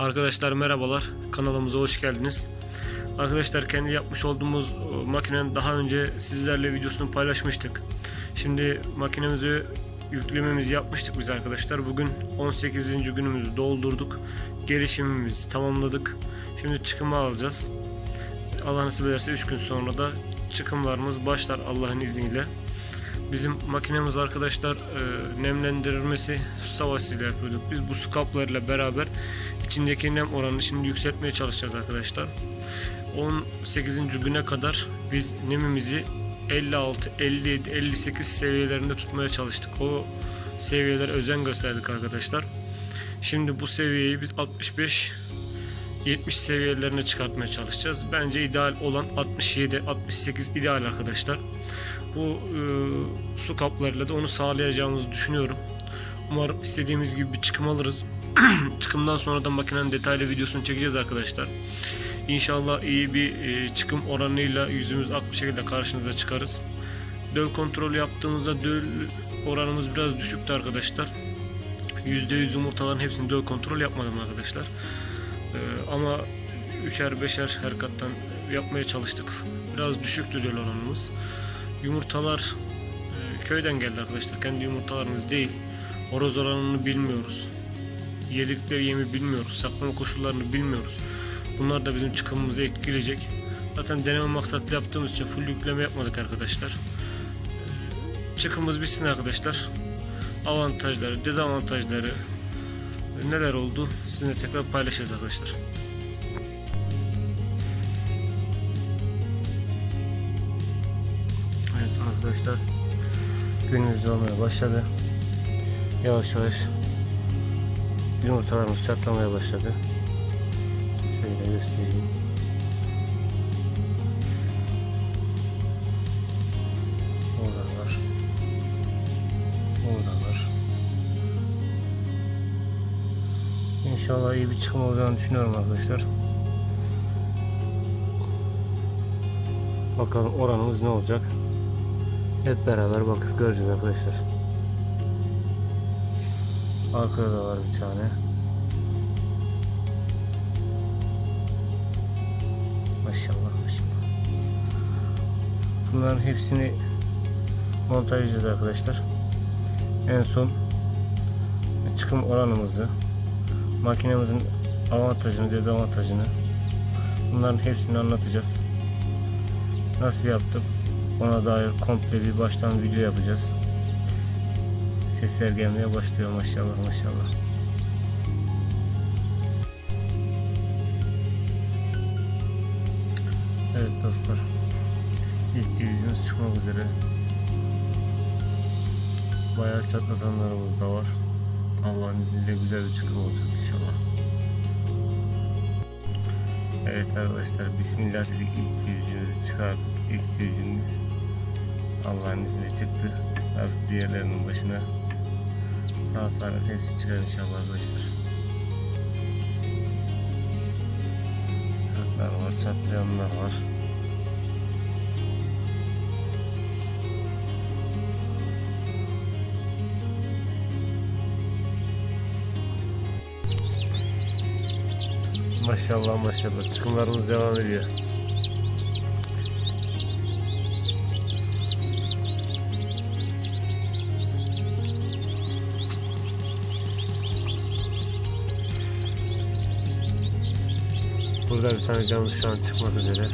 Arkadaşlar merhabalar. Kanalımıza hoş geldiniz. Arkadaşlar kendi yapmış olduğumuz e, makinenin daha önce sizlerle videosunu paylaşmıştık. Şimdi makinemizi yüklememizi yapmıştık biz arkadaşlar. Bugün 18. günümüzü doldurduk. Gelişimimizi tamamladık. Şimdi çıkımı alacağız. Allah nasip ederse 3 gün sonra da çıkımlarımız başlar Allah'ın izniyle. Bizim makinemiz arkadaşlar e, nemlendirilmesi su tavasıyla yapıyorduk. Biz bu su kaplarıyla beraber içindeki nem oranını şimdi yükseltmeye çalışacağız arkadaşlar. 18. güne kadar biz nemimizi 56, 57, 58 seviyelerinde tutmaya çalıştık. O seviyelere özen gösterdik arkadaşlar. Şimdi bu seviyeyi biz 65 70 seviyelerine çıkartmaya çalışacağız. Bence ideal olan 67, 68 ideal arkadaşlar. Bu e, su kaplarıyla da onu sağlayacağımızı düşünüyorum. Umarım istediğimiz gibi bir çıkım alırız. Çıkımdan sonra da makinenin detaylı videosunu çekeceğiz arkadaşlar. İnşallah iyi bir e, çıkım oranıyla yüzümüz ak bir şekilde karşınıza çıkarız. Döl kontrolü yaptığımızda döl oranımız biraz düşüktü arkadaşlar. %100 yumurtaların hepsini döl kontrol yapmadım arkadaşlar. Ee, ama üçer beşer her kattan yapmaya çalıştık. Biraz düşüktü döl oranımız. Yumurtalar e, köyden geldi arkadaşlar. Kendi yumurtalarımız değil. Horoz oranını bilmiyoruz. Yedikleri yemi bilmiyoruz. Saklama koşullarını bilmiyoruz. Bunlar da bizim çıkımımızı etkileyecek. Zaten deneme maksatlı yaptığımız için full yükleme yapmadık arkadaşlar. Ee, Çıkımız bitsin arkadaşlar. Avantajları, dezavantajları neler oldu sizinle tekrar paylaşacağız arkadaşlar. Arkadaşlar günümüz olmaya başladı. Yavaş yavaş yumurtalarımız çatlamaya başladı. Şöyle göstereyim. Orada var. Orada var. İnşallah iyi bir çıkım olacağını düşünüyorum arkadaşlar. Bakalım oranımız ne olacak. Hep beraber bakıp göreceğiz arkadaşlar. Arkada da var bir tane. Maşallah maşallah. Bunların hepsini montajlayacağız arkadaşlar. En son çıkım oranımızı, makinemizin avantajını, dezavantajını bunların hepsini anlatacağız. Nasıl yaptık? Ona dair komple bir baştan video yapacağız. Sesler gelmeye başlıyor maşallah maşallah. Evet dostlar. İlk yüzümüz çıkmak üzere. Bayağı çatlatanlarımız da var. Allah'ın izniyle güzel bir çıkım olacak inşallah. Evet arkadaşlar Bismillah dedik ilk yüzümüzü çıkardık. İlk yüzümüz Allah'ın izniyle çıktı. Artık diğerlerinin başına sağ salim hepsi çıkar inşallah arkadaşlar. Kırıklar var, çatlayanlar var. Maşallah maşallah çıkımlarımız devam ediyor. Burada bir tane canlı şu an çıkmak üzere.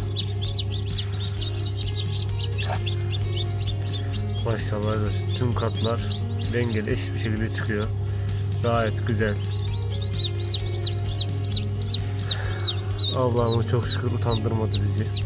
Maşallah arkadaşlar, tüm katlar dengeli eşit bir şekilde çıkıyor. Gayet güzel. Allah'ım çok şükür utandırmadı bizi.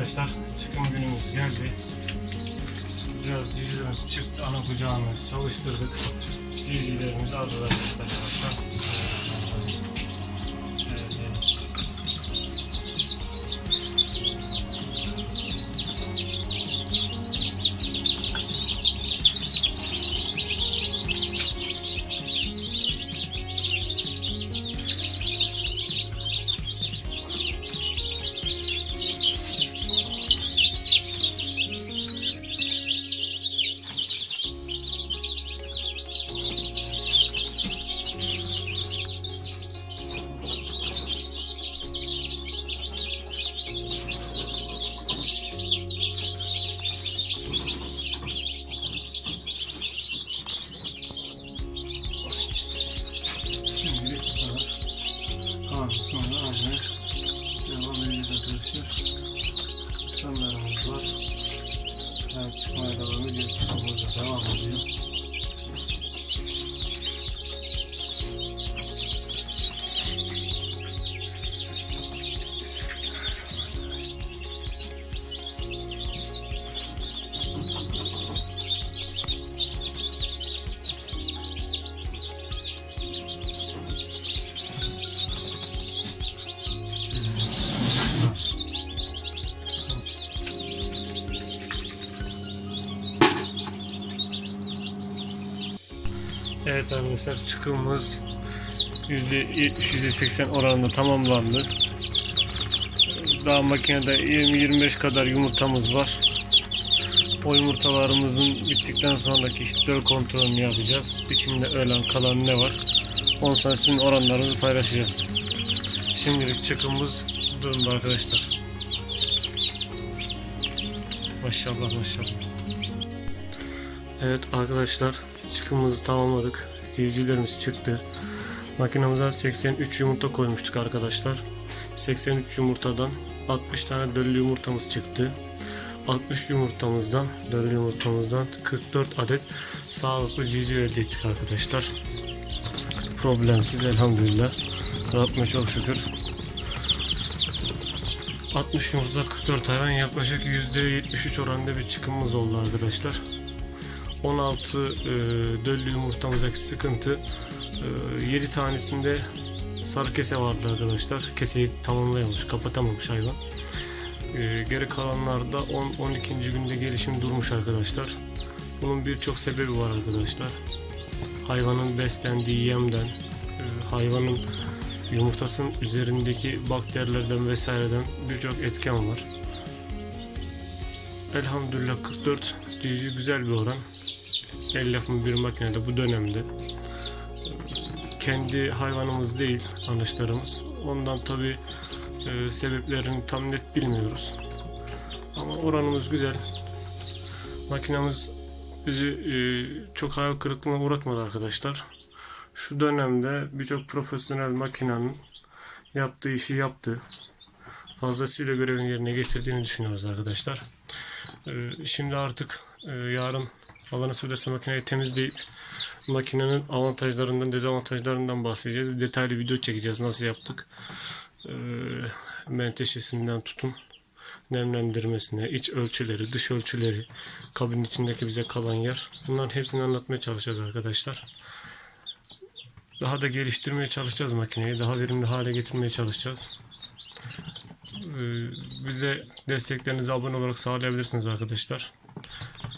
arkadaşlar çıkım günümüz geldi. Biraz cicilerimiz çıktı ana kucağını çalıştırdık. Cicilerimizi aldılar arkadaşlar. Evet arkadaşlar çıkımımız %70-%80 oranında tamamlandı. Daha makinede 20-25 kadar yumurtamız var. O yumurtalarımızın bittikten sonraki döl kontrolünü yapacağız. İçinde ölen kalan ne var? Ondan sonra sizin oranlarınızı paylaşacağız. Şimdilik çıkımımız durumda arkadaşlar. Maşallah maşallah. Evet arkadaşlar çıkımımızı tamamladık. Civcivlerimiz çıktı. Makinamıza 83 yumurta koymuştuk arkadaşlar. 83 yumurtadan 60 tane döllü yumurtamız çıktı. 60 yumurtamızdan, döllü yumurtamızdan 44 adet sağlıklı civciv elde ettik arkadaşlar. Problemsiz elhamdülillah. Rabbime çok şükür. 60 yumurtada 44 hayvan yaklaşık %73 oranında bir çıkımımız oldu arkadaşlar. 16 e, döllü yumurtamızdaki sıkıntı e, 7 tanesinde sarı kese vardı arkadaşlar. Keseyi tamamlayamamış, kapatamamış hayvan. E, geri kalanlarda 10-12. günde gelişim durmuş arkadaşlar. Bunun birçok sebebi var arkadaşlar. Hayvanın beslendiği yemden, e, hayvanın yumurtasının üzerindeki bakterilerden vesaireden birçok etken var. Elhamdülillah 44 civciv güzel bir oran. El yapımı bir makinede bu dönemde. Kendi hayvanımız değil anışlarımız. Ondan tabi sebeplerini tam net bilmiyoruz. Ama oranımız güzel. Makinamız bizi e, çok hayal kırıklığına uğratmadı arkadaşlar. Şu dönemde birçok profesyonel makinenin yaptığı işi yaptı. Fazlasıyla görevini yerine getirdiğini düşünüyoruz arkadaşlar. Ee, Şimdi artık e, yarın Allah nasip ederse makineyi temizleyip makinenin avantajlarından dezavantajlarından bahsedeceğiz. Detaylı video çekeceğiz nasıl yaptık. Ee, menteşesinden tutun nemlendirmesine, iç ölçüleri, dış ölçüleri, kabin içindeki bize kalan yer. Bunların hepsini anlatmaya çalışacağız arkadaşlar. Daha da geliştirmeye çalışacağız makineyi. Daha verimli hale getirmeye çalışacağız. Ee, bize desteklerinizi abone olarak sağlayabilirsiniz arkadaşlar.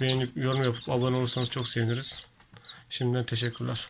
Beğenip yorum yapıp abone olursanız çok seviniriz. Şimdiden teşekkürler.